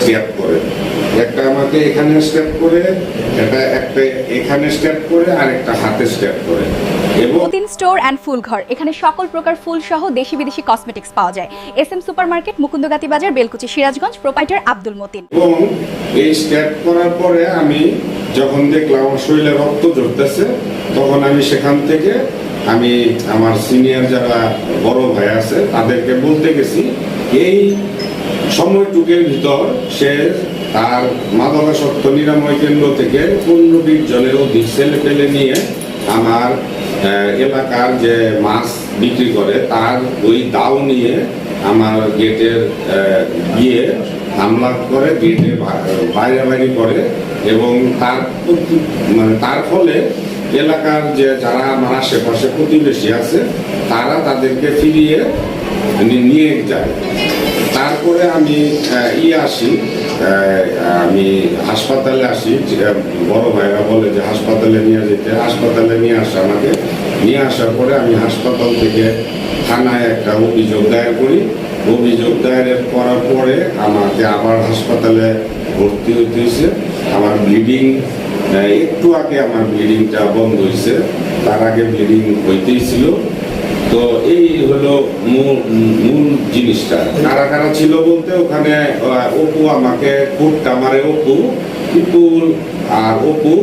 Step করে। একটা আমাকে এখানে স্ট্যাপ করে এটা একটা এখানে স্ট্যাপ করে আর একটা হাতে স্ট্যাপ করে। মতিন স্টোর অ্যান্ড ফুল ঘর। এখানে সকল প্রকার ফুল সহ দেশি বিদেশি কসমেটিক্স পাওয়া যায়। S M super market Mukundagati বাজার বেলকুচি সিরাজগঞ্জ প্রোপাইটার আব্দুল মতিন। এবং এই স্ট্যাপ করার পরে আমি যখন দেখলাম আমার শরীরে রক্ত ঝরতেছে তখন আমি সেখান থেকে আমি আমার সিনিয়র যারা বড় ভাই আছে তাদেরকে বলতে গেছি এই সময়টুকের ভিতর সে তার মাদকাসক্ত নিরাময় কেন্দ্র থেকে পনেরো বিশ জনের অধিক ছেলে পেলে নিয়ে আমার এলাকার যে মাছ বিক্রি করে, তার ওই দাও নিয়ে আমার গেটের গিয়ে হামলা করে, গেটে বাইরে বাইরে করে এবং তার মানে তার ফলে এলাকার যে যারা আমার আশেপাশে প্রতিবেশী আছে, তারা তাদেরকে ফিরিয়ে নিয়ে যায়। তারপরে আমি ই আসি আমি হাসপাতালে আসি বড় ভাইরা বলে যে হাসপাতালে নিয়ে যেতে, হাসপাতালে নিয়ে আসে আমাকে। নিয়ে আসার পরে আমি হাসপাতাল থেকে থানায় একটা অভিযোগ দায়ের করি। অভিযোগ দায়ের করার পরে আমাকে আবার হাসপাতালে ভর্তি হতে হয়েছে। আমার ব্লিডিং একটু আগে আমার ব্লিডিংটা বন্ধ হয়েছে। তার আগে ব্লিডিং হইতেই ছিল। তো এই হলো মূল মূল জিনিসটা। কারা কারা ছিল বলতে ওখানে অপু আমাকে কোটটা মারে অপু বিপুল আর অপু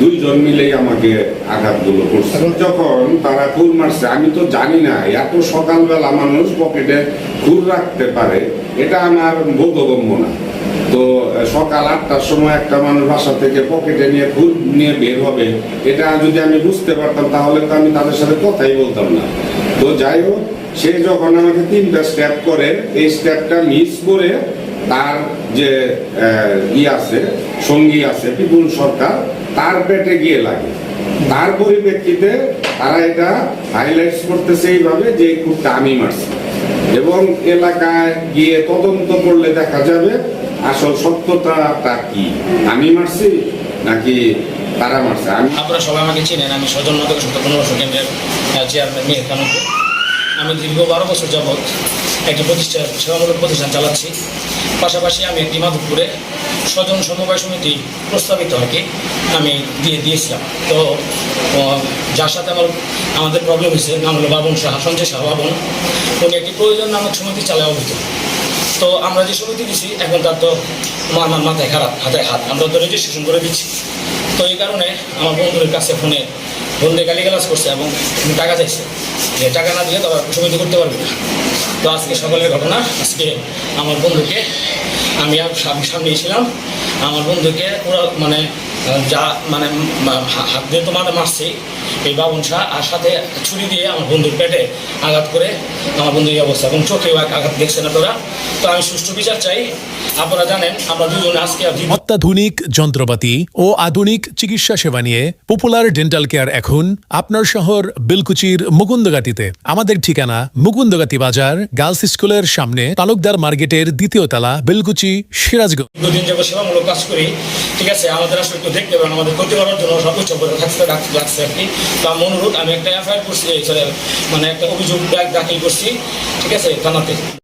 দুইজন মিলেই আমাকে আঘাতগুলো করছে। যখন তারা খুর মারছে আমি তো জানি না এত সকালবেলা মানুষ পকেটে খুর রাখতে পারে এটা আমার বোধগম্য না। তো সকাল আটটার সময় একটা মানুষ বাসা থেকে পকেটে নিয়ে খুর নিয়ে বের হবে এটা যদি আমি বুঝতে পারতাম তাহলে তো আমি তাদের সাথে কথাই বলতাম না। তো যাই হোক, সে যখন আমাকে তিনটা স্টেপ করে, এই স্টেপটা মিস করে তার যে ই আছে, সঙ্গী আছে বিপুল সরকার, তার পেটে গিয়ে লাগে। তার পরিপ্রেক্ষিতে তারা এটা হাইলাইটস করতেছে এইভাবে যে খুবটা আমি মারছি। এবং এলাকায় গিয়ে তদন্ত করলে দেখা যাবে আসল সত্যতাটা কি? আমি মারছি নাকি আপনারা সবাই আমাকে চিনেন, আমি মাদক সত্য পুনর্বাসন কেন্দ্রের চেয়ারম্যান মিহির কানুকে আমি দীর্ঘ বারো বছর যাবৎ একটি প্রতিষ্ঠান সেবামূলক প্রতিষ্ঠান চালাচ্ছি। পাশাপাশি আমি একটি মাধবপুরে স্বজন সমবায় সমিতি প্রস্তাবিত আর আমি দিয়ে দিয়েছিলাম। তো যার সাথে আমার আমাদের প্রবলেম হয়েছে, নাম হলো বাবন সাহা, সঞ্জয় সাহা বাবন। উনি একটি প্রয়োজন নামক সমিতি চালায় অভিযোগ তো আমরা যে সমিতি দিছি, এখন তার তো মার মাথায় খারাপ হাতে হাত। আমরা তো রেজিস্ট্রেশন করে দিচ্ছি। তো এই কারণে আমার বন্ধুদের কাছে ফোনে বন্ধু গালিগালাজ করছে এবং টাকা চাইছে। যে টাকা না দিয়ে তারা সমিতি করতে পারবে না। তো আজকে সকালের ঘটনা, আজকে আমার বন্ধুকে আমি আর সাম- সামনেই ছিলাম। আমার বন্ধুকে পুরো মানে যা মানে হাত দিয়ে তো মারছি এই বাবন শাহ আর সাথে ছুরি দিয়ে আমার বন্ধুর পেটে আঘাত করে আমার বন্ধুর এই অবস্থা। এবং চোখেও আঘাত দেখছেন আপনারা। তো আমি সুষ্ঠু বিচার চাই। আপনারা জানেন আমরা দুজনে আজকে অত্যাধুনিক যন্ত্রপাতি ও আধুনিক চিকিৎসা সেবা নিয়ে পপুলার ডেন্টাল কেয়ার এখন আপনার শহর বিলকুচির মুকুন্দগাতিতে। আমাদের ঠিকানা মুকুন্দগাতি বাজার গার্লস স্কুলের সামনে তালুকদার মার্কেটের দ্বিতীয় তলা বিলকুচি সিরাজগঞ্জ। দীর্ঘদিন যাব সেবামূলক কাজ করি। ঠিক আছে আমাদের আসলে দেখতে পারেন আমাদের ক্ষতি করার জন্য কিছু করে থাকতে লাগছে আর কি। তা অনুরোধ আমি একটা এফআইআর করছি এই, মানে একটা অভিযোগ দাখিল করছি ঠিক আছে থানাতে।